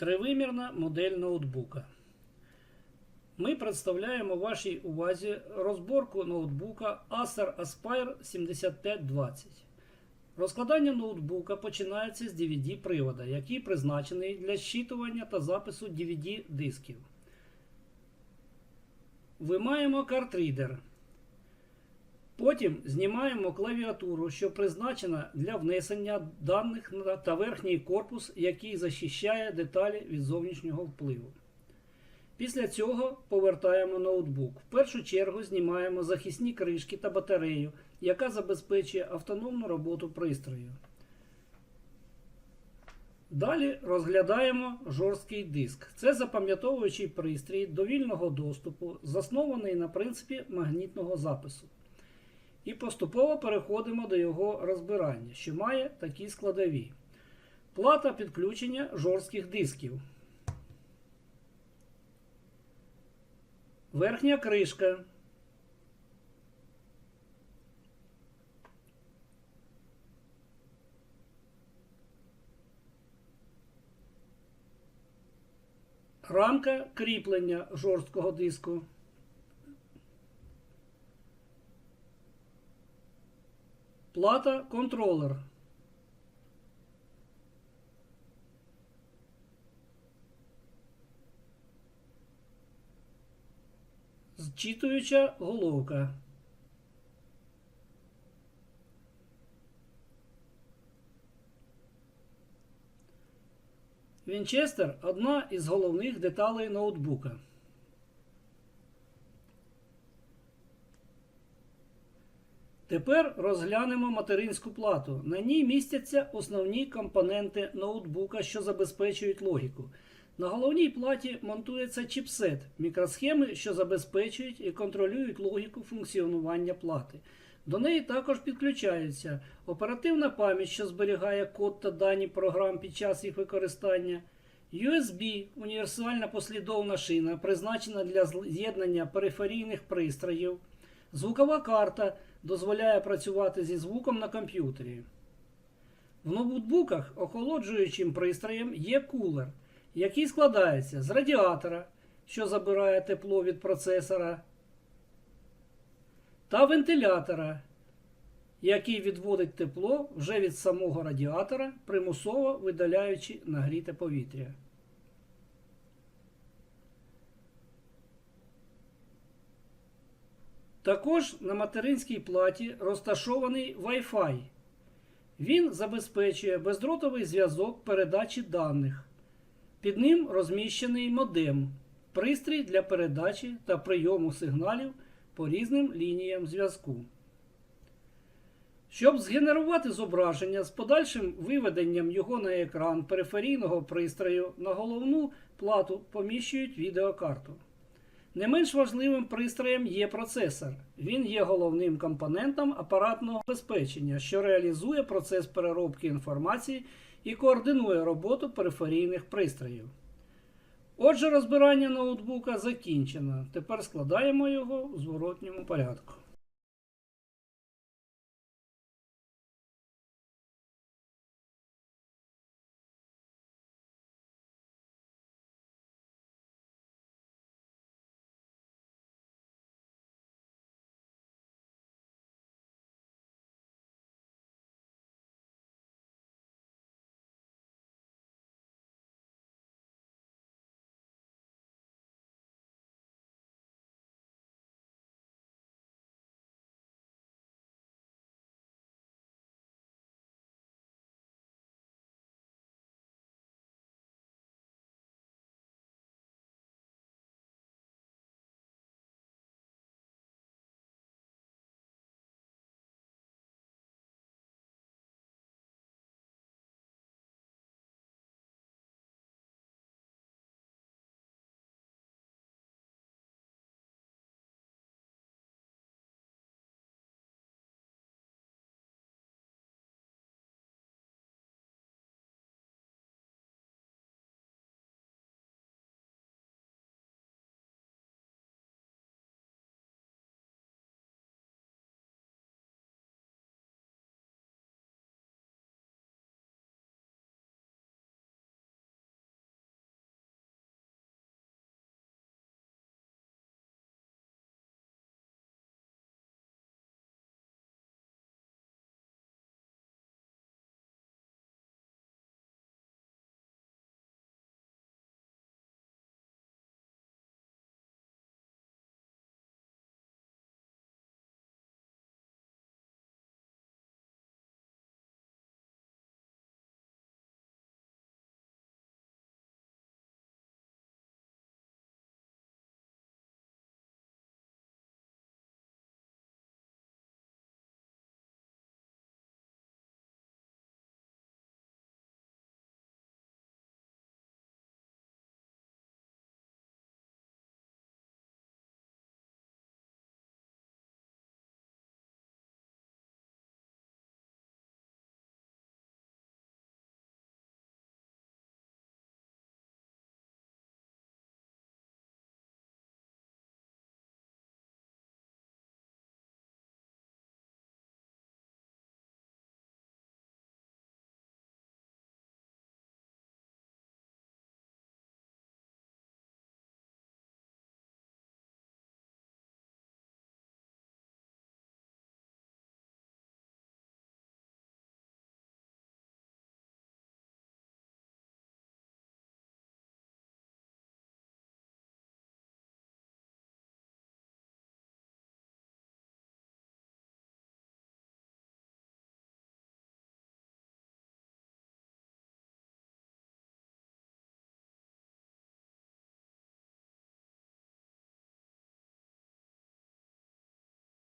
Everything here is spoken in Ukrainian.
Тривимірна модель ноутбука. Ми представляємо вашій увазі розборку ноутбука Acer Aspire 7520. Розкладання ноутбука починається з DVD-привода, який призначений для щитування та запису DVD-дисків. Вимаємо картрідер. Потім знімаємо клавіатуру, що призначена для внесення даних та верхній корпус, який захищає деталі від зовнішнього впливу. Після цього повертаємо ноутбук. В першу чергу знімаємо захисні кришки та батарею, яка забезпечує автономну роботу пристрою. Далі розглядаємо жорсткий диск. Це запам'ятовуючий пристрій довільного доступу, заснований на принципі магнітного запису. І поступово переходимо до його розбирання, що має такі складові. Плата підключення жорстких дисків. Верхня кришка. Рамка кріплення жорсткого диску. Плата контролер. Зчитуюча головка. Вінчестер одна із головних деталей ноутбука. Тепер розглянемо материнську плату. На ній містяться основні компоненти ноутбука, що забезпечують логіку. На головній платі монтується чіпсет, мікросхеми, що забезпечують і контролюють логіку функціонування плати. До неї також підключаються оперативна пам'ять, що зберігає код та дані програм під час їх використання, USB універсальна послідовна шина, призначена для з'єднання периферійних пристроїв. Звукова карта дозволяє працювати зі звуком на комп'ютері. В ноутбуках охолоджуючим пристроєм є кулер, який складається з радіатора, що забирає тепло від процесора, та вентилятора, який відводить тепло вже від самого радіатора, примусово видаляючи нагріте повітря. Також на материнській платі розташований Wi-Fi. Він забезпечує бездротовий зв'язок передачі даних. Під ним розміщений модем, пристрій для передачі та прийому сигналів по різним лініям зв'язку. Щоб згенерувати зображення з подальшим виведенням його на екран периферійного пристрою на головну плату поміщують відеокарту. Не менш важливим пристроєм є процесор. Він є головним компонентом апаратного забезпечення, що реалізує процес переробки інформації і координує роботу периферійних пристроїв. Отже, розбирання ноутбука закінчено. Тепер складаємо його у зворотньому порядку.